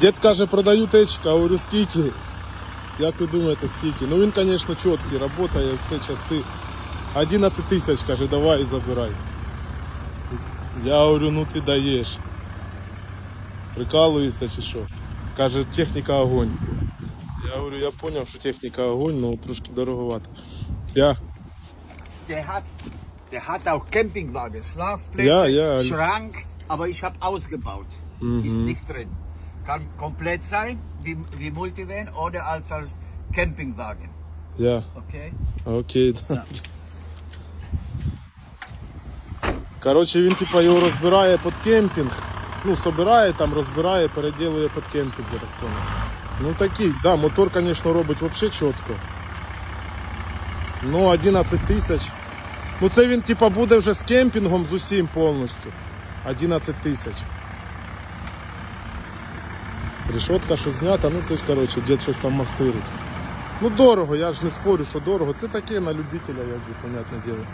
Дід каже, продаю течка, а говорю, скільки? Як ви думаєте, скільки? Ну він, звісно, чіткий, працює все часи. 11 тисяч, каже, давай забирай. Я говорю, ну ти даєш. Прикалуєшся чи що? Каже, техніка огонь. Я говорю, я зрозумів, що техніка огонь, але трошки дороговато. Я. Der hat, der hat auch Campingwagen, Schlafplätze, Ja, ja. Schrank, aber ich habe ausgebaut. Mhm. Ist nicht drin. Kann komplett sein, wie, wie Multivan oder als, als Campingwagen. Я. Okay? Окей, да. Коротше, він типа його розбирає під кемпінг. Ну, собирає там, розбирає, переділує під кемпінг, я так понял. Ну такий, да, мотор, звісно, робить взагалі чітко. Ну, 11 тисяч. Ну це він типа буде вже з кемпінгом з усім повністю. 11 тисяч. Решетка, що знята, ну це ж коротше, дід щось там мастирить. Ну дорого, я ж не спорю, що дорого. Це таке на любителя, як би, понятне діло.